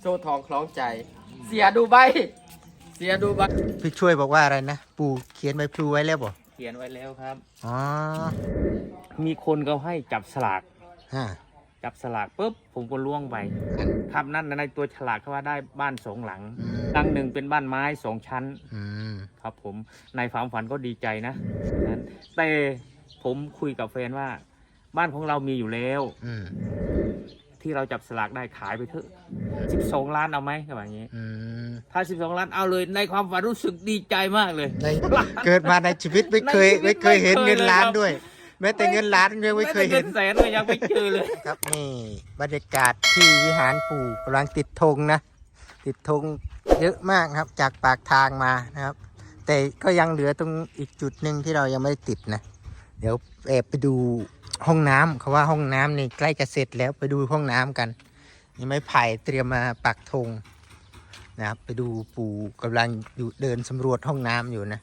โซ่ทองคล้องใจ เสียดูใบ เสียดูใบ พี่ช่วยบอกว่าอะไรนะ ปู่เขียนใบพลูไว้แล้วบ่เขียนไว้แล้วครับ อ๋อมีคนเขาให้จับสลาก ฮะจับสลากปุ๊บผมก็ล่วงไปครับนั่นในตัวฉลากเขาว่าได้บ้านสองหลังอืมหลังหนึ่งเป็นบ้านไม้สองชั้น อืมครับผมในความฝันก็ดีใจนะนั้นแต่ผมคุยกับแฟนว่า บ้านของเรามีอยู่แล้ว อืม ที่เราจับสลากได้ขายไปเถอะสิบสองล้านเอาไหมก็แบบนี้อืมถ้าสิบสองล้านเอาเลยในความฝันรู้สึกดีใจมากเลย ในเกิดมาในชีวิตไม่เคยในชีวิตไม่เคยเห็นไม่เคยเงินล้านเลยครับด้วย แม้แต่เงินล้านยังไม่เคยเห็นแสนก็ยังไม่เจอเลยครับนี่บรรยากาศที่วิหารปู่กำลังติดธงนะ ติดธงเยอะมากครับ จากปากทางมานะครับ แต่ก็ยังเหลือตรงอีกจุดหนึ่งที่เรายังไม่ได้ติดนะ เดี๋ยวแอบไปดู ห้องน้ำเขาว่าห้องน้ำนี่ใกล้จะเสร็จแล้วไปดูห้องน้ำกันนี่ไม้ไผ่เตรียมมาปักธงนะครับไปดูปู่กำลังอยู่เดินสำรวจห้องน้ำอยู่นะ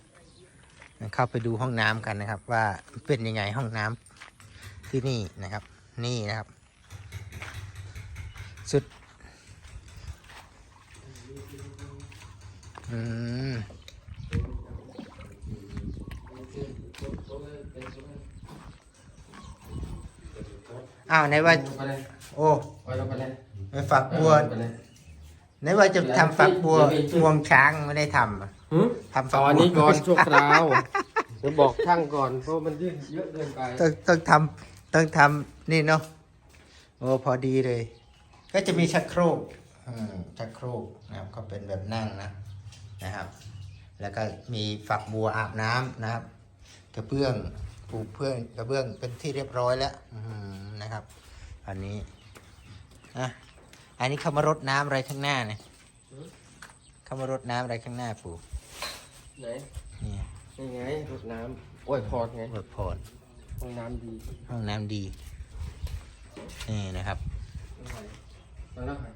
เข้าไปดูห้องน้ำกันนะครับ ว่าเป็นยังไงห้องน้ำที่นี่นะครับ นี่นะครับ สุดอืม อ้าวไหนว่าไปเลยโอ้ไปลงไปเลยไปฝักบัวไปเลย ไหนว่าจะทำฝักบัวงวงช้างไม่ได้ทำอะหืมทำฝัตกอนบัวนี้ก่อนชั่วคราวเดี๋ยวบอกช่างก่อนเพราะมันยืดเยอะเกินไปต้องต้องทำต้องทำนี่เนาะโอ้พอดีเลย ก็จะมีชักโครกอืมชักโครกนะครับก็เป็นแบบนั่งนะนะครับ แล้วก็มีฝักบัวอาบน้ำนะครับกระเบื้อง ปูเพื่อนกระเบื้องเป็นที่เรียบร้อยแล้วอืมนะครับ อันนี้อะอันนี้เขามารดน้ำอะไรข้างหน้าเนี่ยเขามารดน้ำอะไรข้างหน้าปู่ไหนนี่นี่ไงรดน้ำโอ้ยพอดไงรดพรห้องน้ำดี ห้องน้ำดี นี่นะครับมาแล้วค่ะ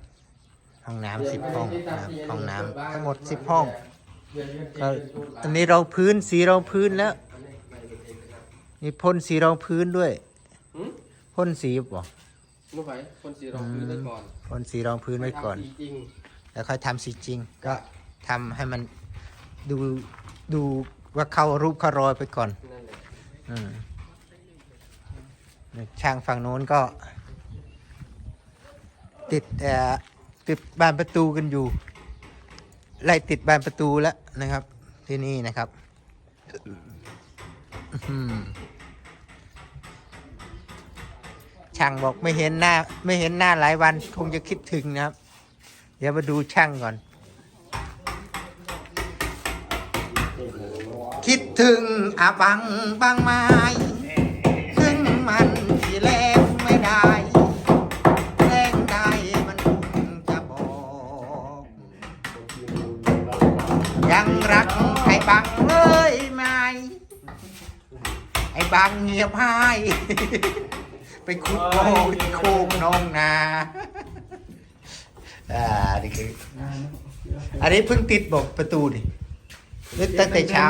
ห้องน้ำสิบห้องนะครับห้องน้ำทั้งหมดสิบห้องก็อันนี้รองพื้นสีรองพื้นแล้ว มีพ่นสีรองพื้นด้วยหืมพ่นสีบ่ลูกไผ่คนสีรองพื้นได้ก่อนพ่นสีรองพื้นไว้ก่อน ทำสีจริง แล้วค่อยทำสีจริง ก็ทำให้มันดูดูว่าเข้ารูปเข้ารอยไปก่อน นั่นแหละอืมช่างฝั่งโน้นก็ ติดเอ่อติดบานประตูกันอยู่ ไล่ติดบานประตูแล้วนะครับ ที่นี่นะครับอื้อหือ ช่างบอกไม่เห็นหน้า ไม่เห็นหน้าหลายวัน คงจะคิดถึงนะครับ เดี๋ยวมาดูช่างก่อน คิดถึงอาบังบางไม้ซึ่งมันที่แรงไม่ได้แรงได้มันคงจะบอก ยังรักไอ้บังเลย อ้บังเงียบให้ไปขุดโบที่โคกน้องนาอ่านี่คืออันนี้เพิ่งติดบอกประตูดิหรือตั้งแต่เช้า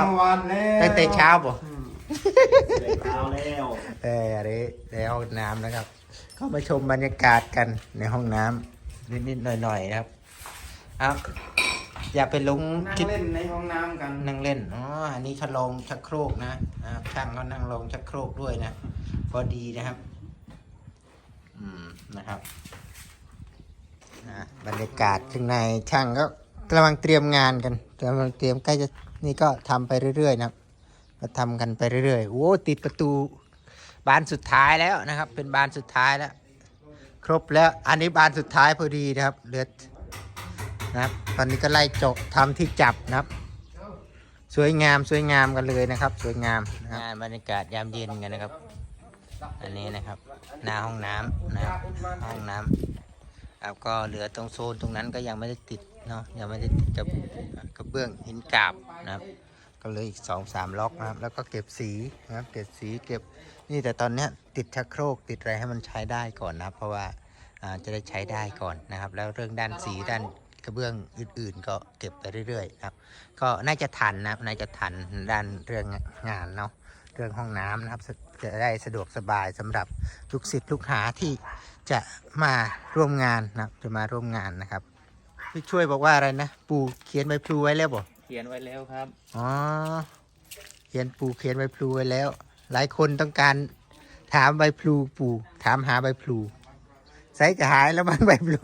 ตั้งแต่เช้าบ่เอาแล้วเอออันนี้ในห้องน้ำนะครับ เข้ามาชมบรรยากาศกันในห้องน้ำนิดๆหน่อยๆนะครับเอา อย่าไปลงนั่งคลิปเล่นในห้องน้ำกัน นั่งเล่นอ๋ออันนี้เขาลงชักโครกนะนะครับช่างเขานั่งลงชักโครกด้วยนะพอดีนะครับ อืมนะครับอะบรรยากาศข้างในช่างก็กำลังเตรียมงานกันกำลังเตรียมใกล้จะนี่ก็ทำไปเรื่อยๆนะครับ ก็ทำกันไปเรื่อยๆโอ้ติดประตูบานสุดท้ายแล้วนะครับ เป็นบานสุดท้ายแล้ว ครบแล้ว อันนี้บานสุดท้ายพอดีนะครับ เหลือ นะครับ ตอนนี้ก็ไล่เจาะทำที่จับนะครับ สวยงามสวยงามกันเลยนะครับ สวยงามงานบรรยากาศยามเย็นกันนะครับ อันนี้นะครับหน้าห้องน้ำนะครับห้องน้ำครับก็เหลือตรงโซนตรงนั้นก็ยังไม่ได้ติดเนาะยังไม่ได้ติดกับกระเบื้องหินกราบนะครับ ก็เลยอีกสองสามล็อกนะครับ แล้วก็เก็บสีนะครับ เก็บสีเก็บนี่แต่ตอนนี้ติดชักโครกติดอะไรให้มันใช้ได้ก่อนนะครับ เพราะว่าจะได้ใช้ได้ก่อนนะครับ แล้วเรื่องด้านสีด้าน ระเบื้องอื่นๆ ก็เก็บไปเรื่อยๆนะครับ ก็น่าจะทันนะครับน่าจะทันด้านเรื่องงานเนาะเรื่องห้องน้ำนะครับจะได้สะดวกสบายสำหรับลูกศิษย์ลูกหาที่จะมาร่วมงานนะครับจะมาร่วมงานนะครับพี่ช่วยบอกว่าอะไรนะปู่เขียนใบพลูไว้แล้วบ่เขียนไว้แล้วครับอ๋อเขียนปู่เขียนใบพลูไว้แล้ว หลายคนต้องการถามใบพลูปู่ถามหาใบพลูใส่กระหายแล้วมั้งใบพลู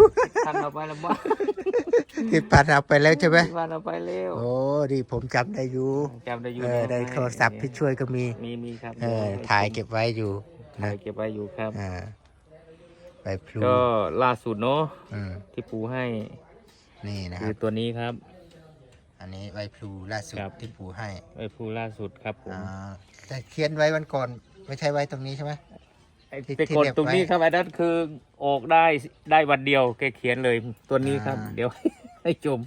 ทำเอาไปแล้วบ้างติดปัดเอาไปแล้วใช่ไหมวันเอาไปแล้วโอ้ดีผมจำได้อยู่จำได้อยู่เออในโทรศัพท์พี่ช่วยก็มี มีมีครับเออถ่ายเก็บไว้อยู่ถ่านะยเก็บไว้อยู่ครับอ่าใบพลูก็ล่าสุดเนาะอืมที่ปูให้ นี่นะคคืรัอบตัวนี้ครับ อันนี้ใบพลูล่าสุดครับที่ปู่ให้ไอ้ปูล่าสุดครับผมอ่าแต่เขียนไว้วันก่อน ไม่ใช่ไว้ตรงนี้ใช่ไหมไอ้ ที่ไปที่กดเรียบตรงนี้ไว้ ครับไอ้นั่นคือออกได้ได้วันเดียวแกเขียนเลยตัวนี้ครับ อ่า เดี๋ยว ให้ชม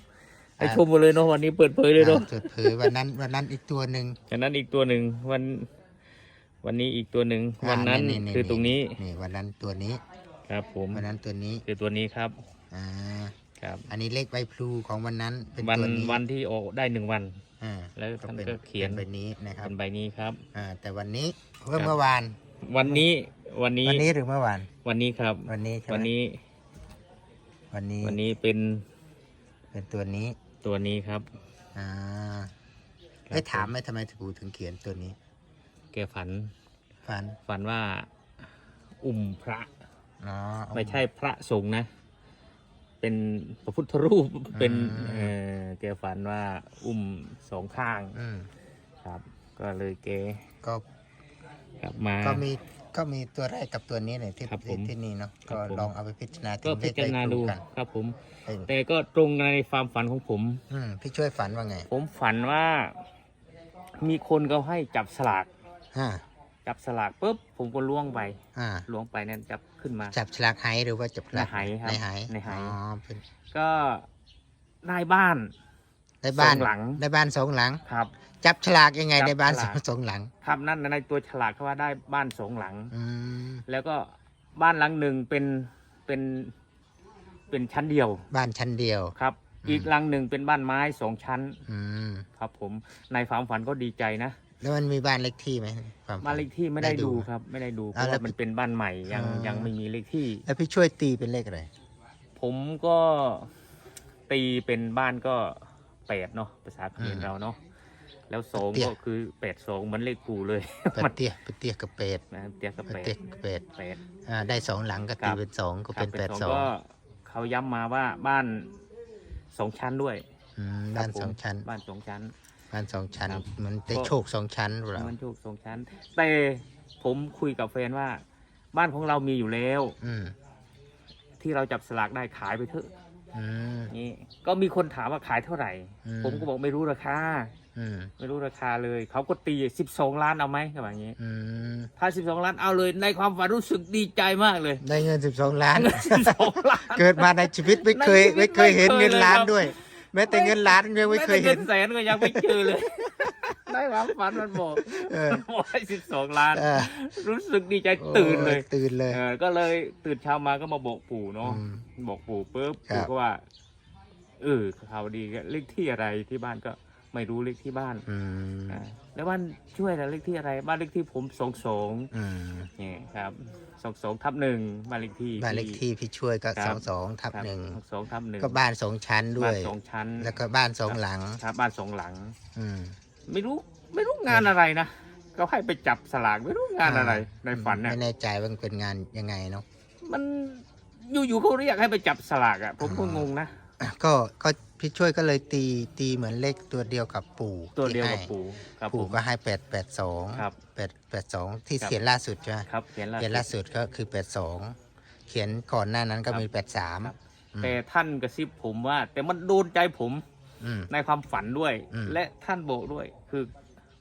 ให้อ่าชมหมดเลยเนาะวันนี้เปิดเผยเลยเนาะ อ่าจุดเผยวันนั้นวันนั้นอีกตัวหนึ่งจากนั้นอีกตัวหนึ่งวัน วันนี้อีกตัวหนึ่งอ่าวันนั้นๆๆคือตรงนี้นี่วันนั้นตัวนี้ ครับผมวันนั้นตัวนี้คือตัวนี้ครับอ่าครับ อันนี้เลขใบพลูของวันนั้นเป็นวันตัวนี้วันที่ออกได้หนึ่งวัน อ่าแล้วท่านเป็นก็เขียน ป็ใบนี้นะครับเป็นใบนี้ครับ อ่าแต่วันนี้เมื่อเมื่อวานวันนี้ วันนี้วันนี้หรือเมื่อวาน วันนี้ครับ วันนี้ใช่ไหมวันนี้ วันนี้วันนี้เป็นเป็นตัวนี้ ตัวนี้ครับ อ่าครับไม่ถามไหมทำไมปู่ถึงเขียนตัวนี้ แกฝันฟัน ฝันว่าอุ้มพระอ๋อไม่ใช่พระสงฆ์นะ เป็นพระพุทธรูป เป็นอืมเออแกฝันว่าอุ้มสองข้างอืมครับ ก็เลยแกก็กลับมา ก็มี ก็มีตัวแรกกับตัวนี้เนี่ยที่ครับผที่มที่นี่เนาะครัก็บผม ลองเอาไปพิจารณาก็ถึงพิจารณาดูกันครับผม เออแต่ก็ตรงในความฝันของผม อืมพี่ช่วยฝันว่าไงผมฝันว่า มีคนเขาให้จับสลาก อ่าจับสลากปุ๊บผมก็ล้วงไปอ่าล้วงไปนั่นจับขึ้นมา จับฉลากไหหรือว่าจับฉลากในไหครับในไหในไห อ๋อเป็นก็ได้บ้าน ได้บ้านสองหลัง ได้บ้านสองหลัง ครับ จับฉลากยังไงจับได้บ้านฉสอลางก สองหลังครับนั่นในตัวฉลากเขาว่าได้บ้านสองหลัง อืมแล้วก็บ้านหลังหนึ่งเป็นเป็นเป็นชั้นเดียวบ้านชั้นเดียว ครับ อืม อีกหลังหนึ่งเป็นบ้านไม้สองชั้นอืมครับผมในความฝันก็ดีใจนะแล้วมันมีบ้านเลขที่ไหมความฝันบ้านเลขที่ไม่ได้ได้ดูดูครับ ไม่ได้ดูเพอ่าราะแล้วว่ามันเป็นบ้านใหม่ยังอ่ายั ยังไม่มีเลขที่ แล้วพี่ช่วยตีเป็นเลขอะไรผมก็ตีเป็นบ้านก็ แปดเนาะภาษาเขมอืรมเราเนาะแล้วสองเตี้ยก็คือแปดสองเหมันเลขกูเลยเป็ดเตี้ยเป็ดเตี้ยกับเป็ดนะเตี้ยกับเป็ดแปดเตี้ยกับเป็ดแปดอ่าได้สองหลังก็ครัตีบเป็นสองก็เป็นครับแปดสสอองงก็เขาย้ำมาว่าบ้านสองชั้นด้วยอืมครับบ้านผมสองชั้น บ้านสองชั้น บ้านสองชั้นครับมันได้ก็โชคสองชั้นหรือเปล่ามันโชคสองชั้น แต่ผมคุยกับแฟนว่า บ้านของเรามีอยู่แล้ว อืมที่เราจับสลากได้ขายไปเถอะ อืม นี่ก็มีคนถามว่าขายเท่าไหร่ อืม ผมก็บอกไม่รู้ราคา อืมไม่รู้ราคาเลย เขาก็ตี 12 ล้านเอาไหมเขาบอกอย่างนี้ อืมถ้า 12 ล้านเอาเลย ในความฝันรู้สึกดีใจมากเลย ได้เงินสิบสองล้าน 12 ล้าน เกิดมาในชีวิตไม่เคยในชีวิตไม่เคยเห็นไม่เคยเงินล้านเลยครับ ด้วย แม้แต่เงินล้านยังไม่เคยเห็น แม้แต่งิแสนก็ยังไม่เจอเลย ในความฝันมันบอกเออมันบอกให้12ล้านเออรู้สึกดีใจตื่นเลยโอ้ตื่นเลยเออก็เลยตื่นเช้ามาก็มาบอกปู่เนาะอืมบอกปู่ปุ๊บครับปู่ก็ว่าเออข่าวดีเลขที่อะไรที่บ้านก็ไม่รู้เลขที่บ้านอืมอ่าแล้วบ้านช่วยนะเลขที่อะไร บ้านเลขที่ผมสองสองอืมนี่ครับสองสองทับหนึ่งบ้านเลขที่บ้านเลขที่พี่ช่วยก็คสรัอบงสองทับหนึ่งสองทับหนึ่งก็บ้านสองชั้นด้วบ้านยสองชั้น แล้วก็บ้านสองหลังครับบ้านสองหลัง อืมไม่รู้ ไม่รู้งานอะไรนะก็ให้ไปจับสลากไม่รู้งานอะไร ในฝันเนี่ยไม่แน่ใจว่ามันเป็นงานยังไงเนาะมันอยู่ๆเขาเรียกให้ไปจับสลากอะ ผมก็งงนะก็ก็พี่ช่วยก็เลยตีตีเหมือนเลขตัวเดียวกับปู่ตัวเดียวที่กับให้ปู่ครับผปู่มก็ให้แปดแปดสองครับแปดแปดสองที่ครับเขียนล่าสุดใช่ไหมครับเขียนล่าเขียนล่าสุดก็คือแปดสองเขียนก่อนหน้านั้นก็ครับมีแปดสามครับแต่ท่านกระซิบผมว่า แต่มันโดนใจผมอืมในความฝันด้วยอืมและท่านบอกด้วยคือ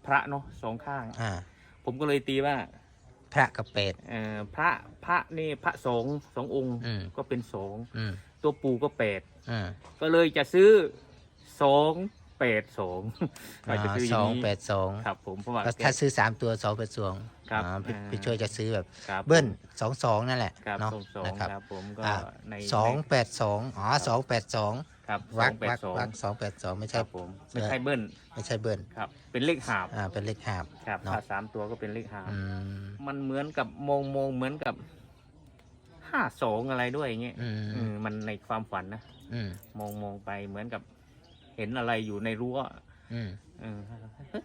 พระเนาะสองข้าง อ่า ผมก็เลยตีว่าพระกับเป็ด เอ่อพระพระนี่พระสงฆ์สององค์อืม ก็เป็นสองอืมตัวปู่ก็แปดอ่าก็เลยจะซื้อสองแปดสองก็จะซื้ออสย่าองงนี้แปดสองครับ ผมเพราะว่า ก็ถ้าซื้อสามตัวสองแปดสองครับอ่าพี่อ่า พี่ช่วยจะซื้อแบบครับเบิ้ลสองสองนั่นแหละครับเนาะสองสองนะครับ ครับ ผมก็อ่าในสองในแปดสองอ๋อสองแปดสอง ครับสวัอกงแปดวักสองวักสองแปดสองไม่คใช่ รับผมไม่ใช่เบิ้ลไม่ใช่เบิ้ลครับ เป็นเลขหาบอ่าเป็นเลขหาบ ครับเนาะถ้าสามตัวก็เป็นเลขหาบอืมมันเหมือนกับมองมองเหมือนกับห้าสองอะไรด้วยอย่างเงี้ยอืมอืมมันในความฝันนะอืมมองมองไปเหมือนกับ เห็นอะไรอยู่ในรั้ว อืมเออ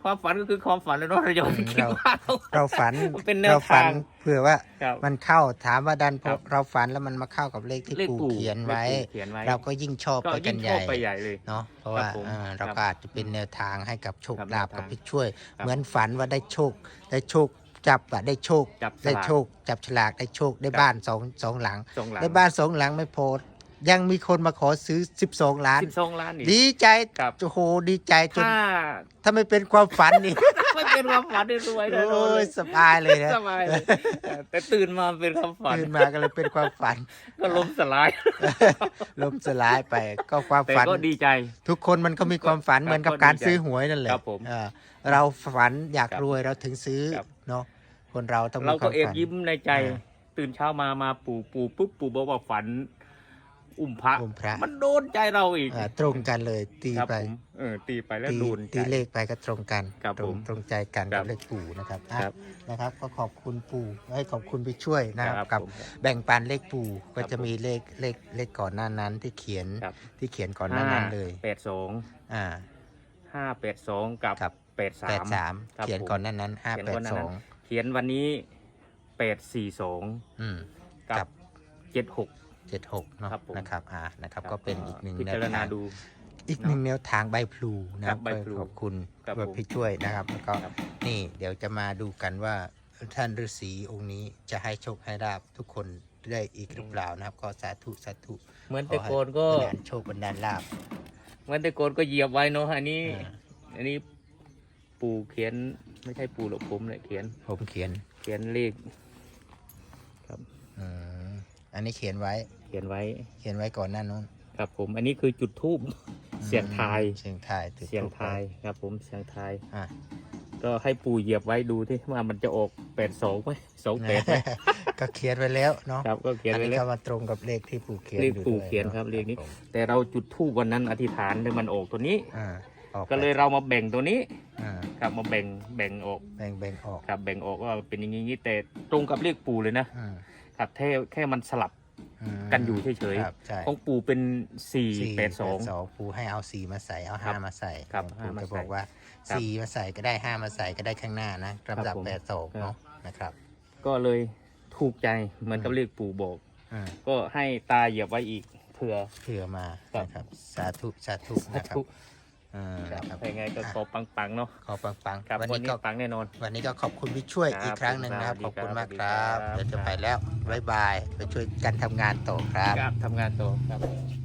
ความฝันก็คือความฝันเลยเนาะเราจะไม่คิดเราว่าเรา เราฝันมันเป็นแนวเราฝันทางเผื่อว่าครับมันเข้าถามว่าดันพครัอบเราฝันแล้วมันมาเข้ากับเลขที่เลขปู่ปู่เขียนไว้ เลขปู่เขียนไว้ เราก็ยิ่งชอบก็ไปกัยิ่นงใหชอญ่บไปใหญ่เลย เนาะเพราะว่าครับผมอ่าเราครับก็อาจจะเป็นแนวทางให้กับโชคครับลาภแนวกับทางพี่ช่วย ครับเหมือนฝันว่าได้โชค ได้โชคจับอะได้โชคจับสลากได้โชค จับฉลากได้โชคได้ครับ บ้านสองสองหลัง สองหลัง ได้บ้านสองหลังไม่พอ ยังมีคนมาขอซื้อ 12 ล้าน สิบสองล้านอีกดีใจครับ โอ้โหดีใจจนถ้าถ้าไม่เป็นความฝันนี่ ไม่เป็นความฝันได้รวยแน่นอนโอ้เลยยสบายเลยนะ สบายเลยแต่ตื่นมาเป็นความฝันตื่นมาก็เลยเป็นความฝัน ก็ล้มสลาย ล้มสลายไปก็ความแต่ฝัน ก็ดีใจ ทุกคนมันก็มีความฝันครับเหมือนกับก็ดีการใจซื้อหวยนั่นแหละครับผมเออเราฝันอยากครับรวยเราถึงซื้อครับ เนาะคนเราต้องมีเราคก็วามเอบฝัน ยิ้มในใจ อ่า ตื่นเช้ามามาปู่ปู่ปุ๊บปู่บอกว่าฝัน อุ้มพระอุ้มพระ มันโดนใจเราอีกอ่าตรงกันเลยตีครับไปผมเออตีไปแล้วตีโดนใจ ตีเลขไปก็ตรงกันครับตรงผมตรงใจกันครักับบเลขปู่นะครับอะครับนะครับ ก็ขอบคุณปู่ให้ขอบคุณพี่ช่วยนะครับกับผมแบ่งปันเลขปู่ก็ครับจะมีเลขเลขเลขก่อนหน้านั้นที่เขียนครับ ที่เขียนก่อนหน้านั้นเลยแปดสองอ่า ห้าแปดสองกับครับ แปดสาแปดมสามครับเขียนผมก่อนหน้านั้นห้าเขียนแปก่ดอนหน้าสนั้อน งเขียนวันนี้แปดสี่สองอืม กัครับบ เจ็ดหก เจ็ดหกเนาะครับผม นะครับอ่านะครับก็เป็นอีกหนึ่งพิแนจาวรณาทางดู อีกหนึ่งแนวทางใบพลูนะคครัรับบใบพลูขอบคุณครับแบบผมพี่ช่วยนะครับแล้วก็ครับ นี่เดี๋ยวจะมาดูกันว่าท่านฤาษีองค์นี้จะให้โชคให้ลาบทุกคนได้อีกหรือเปล่านะครับ ก็สาธุสาธุเหมือนแต่โกนก็บันดาลโชคบันดาลลาบ เหมือนแต่โกนก็เหยียบไว้เนาะอันนี้ อ่า อันนี้ปู่เขียนไม่ใช่ปู่หรอกผมเลยเขียนผมเขียนเขียนเลขอืม อันนี้เขียนไว้ เขียนไว้ เขียนไว้ก่อนหน้านู้น ครับผม อันนี้คือจุดทูบเสียงทาย เสียงทายจุดเสียงธูปทายครับผม เสียงทาย อะ ก็ให้ปู่เหยียบไว้ดูที่ว่ามันจะออกแปดสองไหมสองแปดไหมก็เขียนไว้แล้วเนาะ ครับ ก็เขียนอันไว้นี้แล้วก็มาตรงกับเลขที่ปู่เขียนเลขอยู่ปู่ด้วยเขียนครับาะเลขนี้ผมแต่เราจุดทูบวันนั้นอธิษฐานเลยมันออกตัวนี้ อ่าออกก็เลยเรามาแบ่งตัวนี้อ่าครับมาแบ่งแบ่งออก แบ่งแบ่งออกครับแบ่งออกว่าเป็นอย่างนี้แต่ตรงกับเลขปู่เลยนะอืม ครับแค่แค่มันสลับอืมกันอยู่เฉยๆครับใช่ของปู่เป็นสี่สี่แปดสองปูให้เอาสี่มาใส่เอาครัห้าบมาใส่ครับปูห้ามาจะใส่บอกว่าครับสี่มาใส่ก็ได้ห้ามาใส่ก็ได้ข้างหน้านะลำดับผมแปดสองครับ เนาะนะครับก็เลยถูกใจเหมือนกับอืมเลขปู่บอก อืมก็ให้ตาเหยียบไว้อีกเผื่อ เผื่อมาครับ นะครับสาธุสาธุสานะครับธุ อืมครับนะครับยังไงก็อะขอปังๆเนาะขอปังปังๆครับวันวันนี้นี้ก็ปังแน่นอน วันนี้ก็ขอบคุณพี่ช่วยครับอีกครั้งหนึ่งนะครับสวัสดีขอบคุณครับมากครับสวัสดีครับเดี๋ยวจะไปแล้วบ๊ายบายไปช่วยกันทำงานต่อครับครับทำงานต่อครับ